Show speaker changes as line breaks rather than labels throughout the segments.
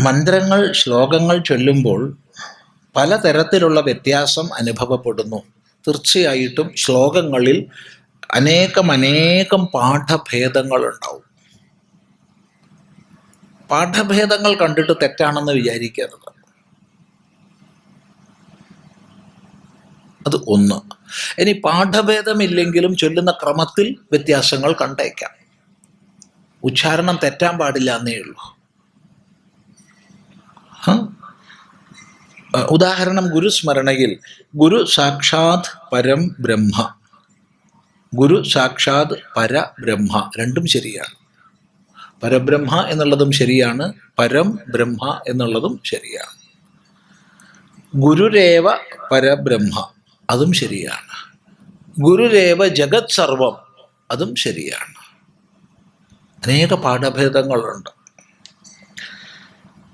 മന്ത്രങ്ങൾ ശ്ലോകങ്ങൾ ചൊല്ലുമ്പോൾ പലതരത്തിലുള്ള വ്യത്യാസം അനുഭവപ്പെടുന്നു. തീർച്ചയായിട്ടും ശ്ലോകങ്ങളിൽ അനേകം അനേകം പാഠഭേദങ്ങളുണ്ടാവും. പാഠഭേദങ്ങൾ കണ്ടിട്ട് തെറ്റാണെന്ന് വിചാരിക്കരുത്. അത് ഒന്ന്. ഇനി പാഠഭേദമില്ലെങ്കിലും ചൊല്ലുന്ന ക്രമത്തിൽ വ്യത്യാസങ്ങൾ കണ്ടേക്കാം. ഉച്ചാരണം തെറ്റാൻ പാടില്ല എന്നേ ഉള്ളൂ. ഉദാഹരണം ഗുരുസ്മരണയിൽ ഗുരു സാക്ഷാത് പരം ബ്രഹ്മ. ഗുരു സാക്ഷാത് പരബ്രഹ്മ രണ്ടും ശരിയാണ്. പരബ്രഹ്മ എന്നുള്ളതും ശരിയാണ് പരം ബ്രഹ്മ എന്നുള്ളതും ശരിയാണ്. ഗുരുരേവ പരബ്രഹ്മ അതും ശരിയാണ്. ഗുരുരേവ ജഗത് സർവം. അതും ശരിയാണ്. അനേക പാഠഭേദങ്ങളുണ്ട്.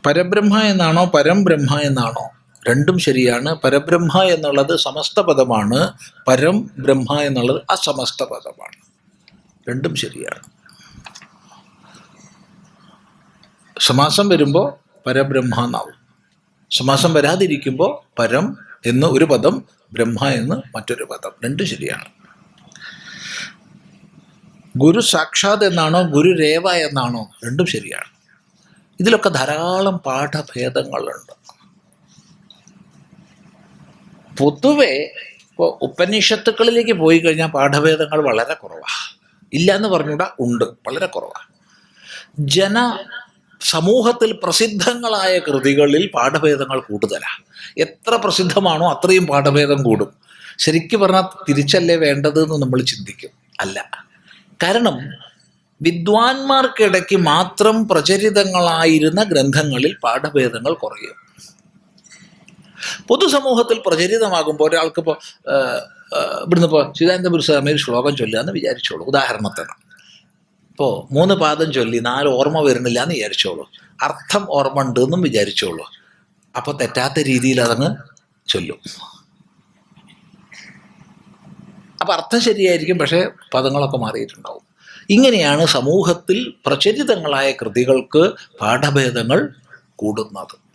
പരബ്രഹ്മ എന്നാണോ പരം ബ്രഹ്മ എന്നാണോ രണ്ടും ശരിയാണ്. പരബ്രഹ്മ എന്നുള്ളത് സമസ്ത പദമാണ്. പരം ബ്രഹ്മ എന്നുള്ളത് അസമസ്ത പദമാണ്. രണ്ടും ശരിയാണ്. സമാസം വരുമ്പോൾ പരബ്രഹ്മ എന്നാവും. സമാസം വരാതിരിക്കുമ്പോൾ പരം എന്ന് ഒരു പദം ബ്രഹ്മ എന്ന് മറ്റൊരു പദം. രണ്ട് ശരിയാണ്. ഗുരു സാക്ഷാത് എന്നാണോ ഗുരു രേവ എന്നാണോ രണ്ടും ശരിയാണ്. ഇതിലൊക്കെ ധാരാളം പാഠഭേദങ്ങളുണ്ട്. പൊതുവെ ഇപ്പോൾ ഉപനിഷത്തുക്കളിലേക്ക് പോയി കഴിഞ്ഞാൽ പാഠഭേദങ്ങൾ വളരെ കുറവാണ് ഇല്ല എന്ന് പറഞ്ഞുകൂടാ ഉണ്ട് വളരെ കുറവാണ് ജന സമൂഹത്തിൽ പ്രസിദ്ധങ്ങളായ കൃതികളിൽ പാഠഭേദങ്ങൾ കൂടുതലാണ് എത്ര പ്രസിദ്ധമാണോ അത്രയും പാഠഭേദം കൂടും. ശരിക്കും പറഞ്ഞാൽ തിരിച്ചല്ലേ വേണ്ടത് എന്ന് നമ്മൾ ചിന്തിക്കും. അല്ല. കാരണം വിദ്വാൻമാർക്കിടയ്ക്ക് മാത്രം പ്രചരിതങ്ങളായിരുന്ന ഗ്രന്ഥങ്ങളിൽ പാഠഭേദങ്ങൾ കുറയും. പൊതുസമൂഹത്തിൽ പ്രചരിതമാകുമ്പോൾ ഒരാൾക്കിപ്പോൾ ഇവിടുന്ന് ഇപ്പോൾ ചിദാനന്ദപുര സ്വാമി ഒരു ശ്ലോകം ചൊല്ലുക എന്ന് വിചാരിച്ചോളൂ. ഉദാഹരണത്തിന്. ഇപ്പോൾ മൂന്ന് പാദം ചൊല്ലി നാല് ഓർമ്മ വരുന്നില്ല എന്ന് വിചാരിച്ചോളൂ. അർത്ഥം ഓർമ്മ ഉണ്ട് എന്നും വിചാരിച്ചോളൂ. അപ്പോൾ തെറ്റാത്ത രീതിയിൽ അതങ്ങ് ചൊല്ലും. അപ്പം അർത്ഥം ശരിയായിരിക്കും പക്ഷേ പദങ്ങളൊക്കെ മാറിയിട്ടുണ്ടാവും. ഇങ്ങനെയാണ് സമൂഹത്തിൽ പ്രചരിതങ്ങളായ കൃതികൾക്ക് പാഠഭേദങ്ങൾ കൂടുന്നത്.